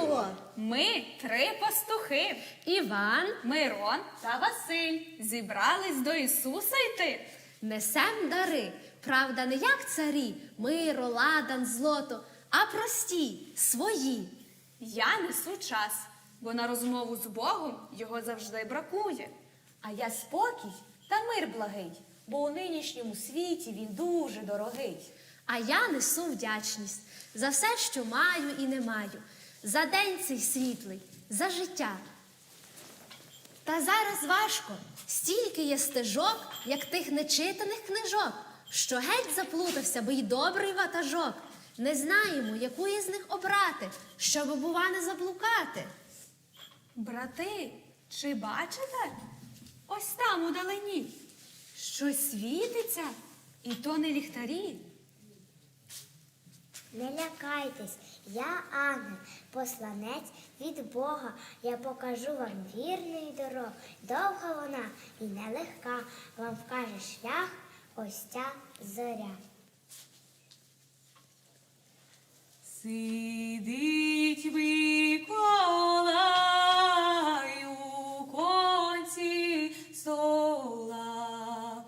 його! Ми три пастухи. Іван, Мирон та Василь зібрались до Ісуса йти. несем дари, правда, не як царі, миро, ладан, злото, а прості, свої. Я несу час, бо на розмову з Богом його завжди бракує. А я спокій та мир благий, бо у нинішньому світі він дуже дорогий. А я несу вдячність за все, що маю і не маю, за день цей світлий, за життя. Та зараз важко, стільки є стежок, як тих нечитаних книжок, що геть заплутався, бо й добрий ватажок. Не знаємо, яку із них обрати, щоб, бува, не заблукати. Брати, чи бачите? Ось там удалині. Щось світиться, і то не ліхтарі. Не лякайтесь, я ангел, посланець від Бога. Я покажу вам вірний дорог. Довга вона і нелегка. Вам вкаже шлях ось ця зоря. Сидить Миколай конці стола,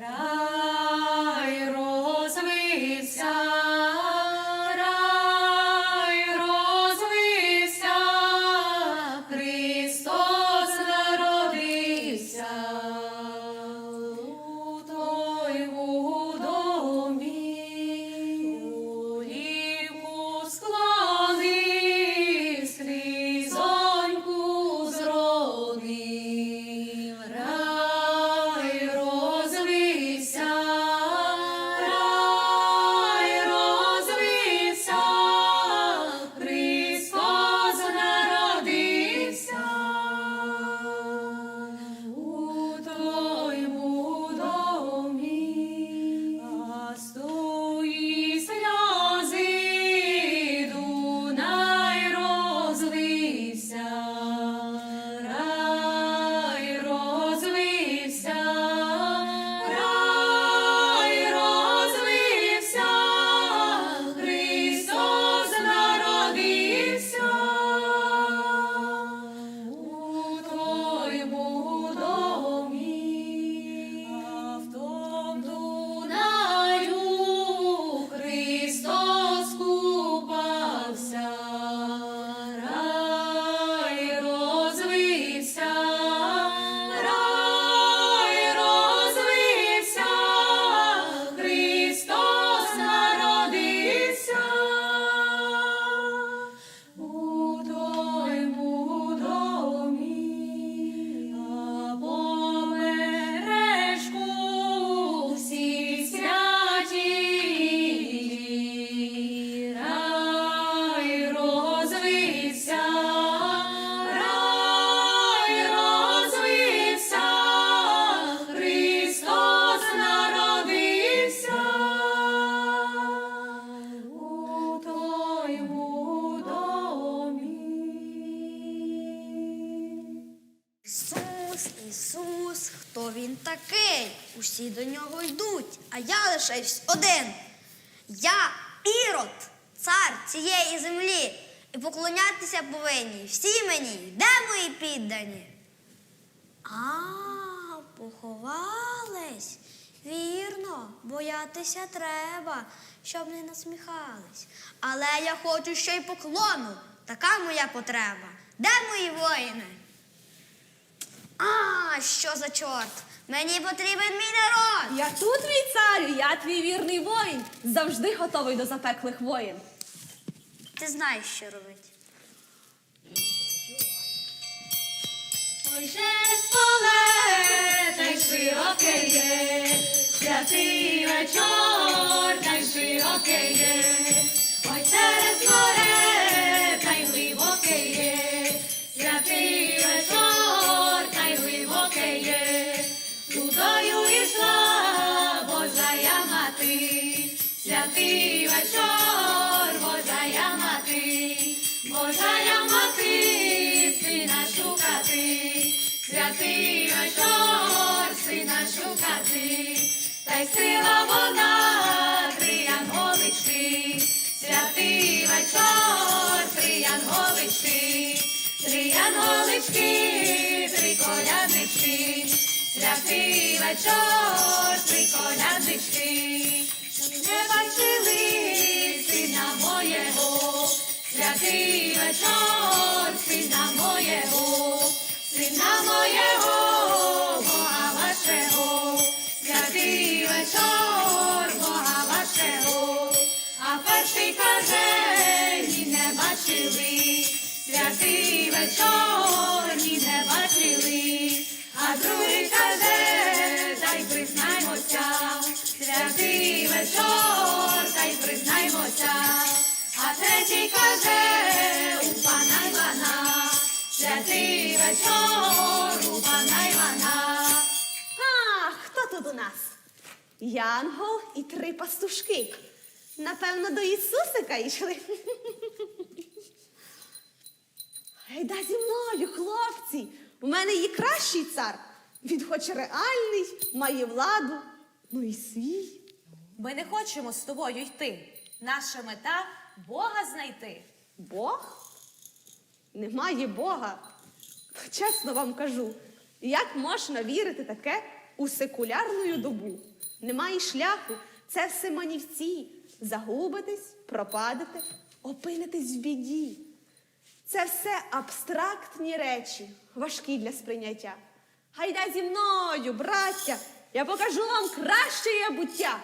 рай розвився, Усі до нього йдуть, а я лишився один. Я Ірод, цар цієї землі, і поклонятися повинні всі мені, де мої піддані? А, поховались. Вірно, боятися треба, щоб не насміхались. Але я хочу ще й поклону. Така моя потреба. Де мої воїни? А, що за чорт? Мені потрібен мій народ. Я тут, мій царю, я твій вірний воїн, завжди готовий до запеклих воїн. Ти знаєш, що робити. Ой, через поле, та й широке є, святий вечор, та й широке є, ой, через море, та й глибоке є, тудою ішла Божая мати, святий вечор, Божая мати, Божая мати, сина шукати, святий вечор, сина шукати, та й сила вона, три янголички, святий вечор, три янголички, три коляднички, святий вечор, три коляднички, не бачили сина моєго, святий вечор, сина моєго, сина моєго, Бога вашого, святий вечор, Бога вашого, а перший каже, ні не бачили, святий вечор, другий каже, та й признаймося, святий вечор, та й признаймося, а третій каже, у пана Івана, святий вечор, у пана Івана. А, хто тут у нас? Янгол і три пастушки. Напевно, до Ісусика йшли. Гайда зі мною, хлопці. У мене є кращий цар. Він хоч реальний, має владу, ну і свій. Ми не хочемо з тобою йти. Наша мета Бога знайти. Бог? Немає Бога. Чесно вам кажу, як можна вірити таке у секулярну добу? Немає шляху, це все манівці. Загубитесь, пропадете, опинитесь в біді. Це все абстрактні речі, важкі для сприйняття. Гайда зі мною, браття, я покажу вам краще буття.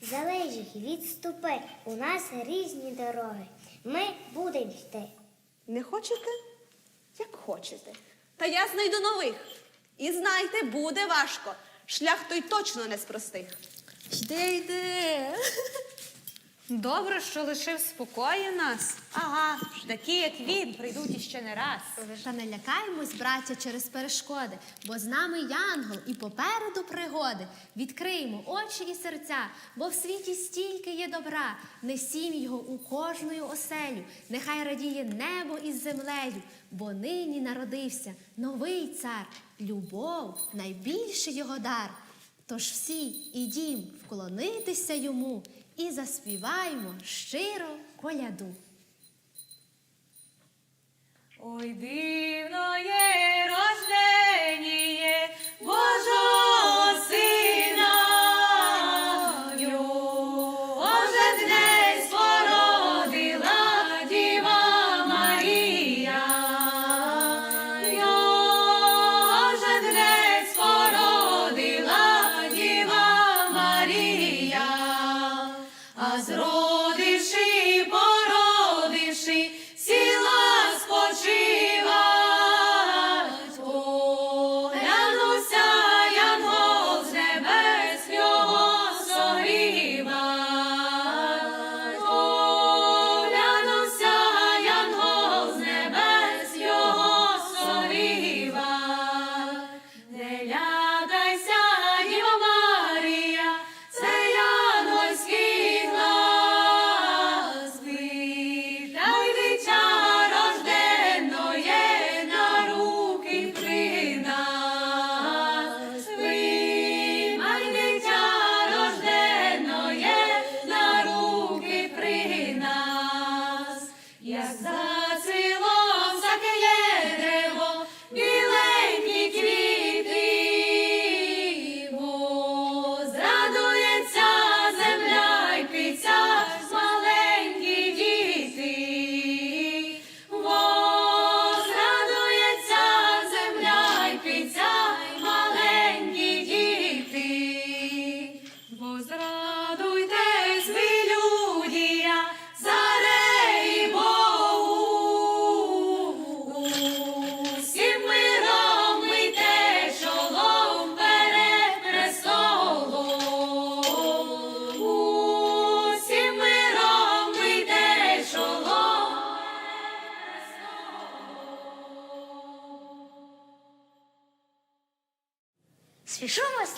Залежить, відступи, у нас різні дороги. Ми будемо йти. Не хочете? Як хочете. Та я знайду нових. І знайте, буде важко. Шлях той точно не з простих. Йди, йди. Добре, що лишив спокої нас. Ага, такі, як він, прийдуть іще не раз. Та не лякаємось, браття, через перешкоди, бо з нами янгол і попереду пригоди. Відкриємо очі і серця, бо в світі стільки є добра. Несім його у кожну оселю. Нехай радіє небо із землею, бо нині народився новий цар. Любов найбільший його дар. Тож всі ідім вклонитися йому і заспіваємо щиро коляду. Ой,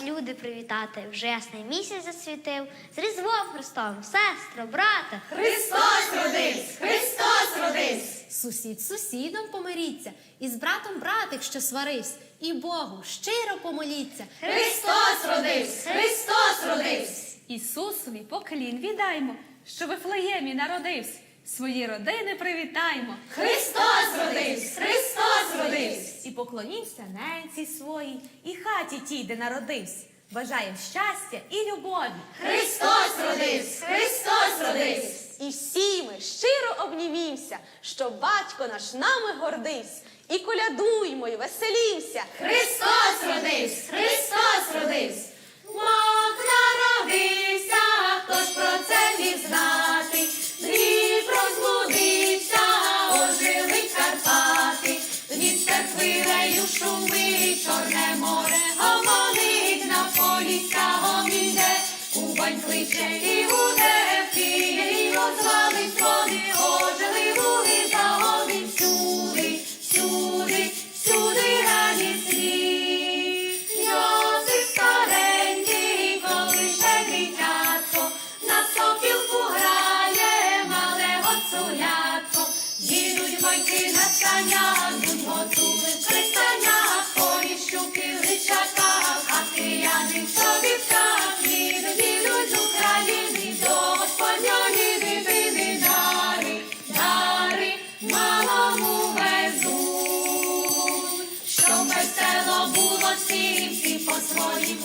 люди, привітати. Вже ясний місяць засвітив. З Різдвом Христом, сестро, брате. Христос родився! Христос родився! Сусід з сусідом помиріться, і з братом братик, що сварився, і Богу щиро помоліться. Христос родився! Христос родився! Ісусові поклін віддаймо, що в Вифлеємі народився. Свої родини привітаймо. Христос родився! Христос родився! І поклонімся ненці своїй, і хаті тій, де народився. Бажаєм щастя і любові. Христос родився! Христос родився! І всі ми щиро обнімімся, що батько наш нами гордився. І колядуймо, і веселімся. Христос родився! Христос родився!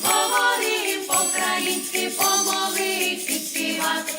говорим по-українськи, помолитись співати.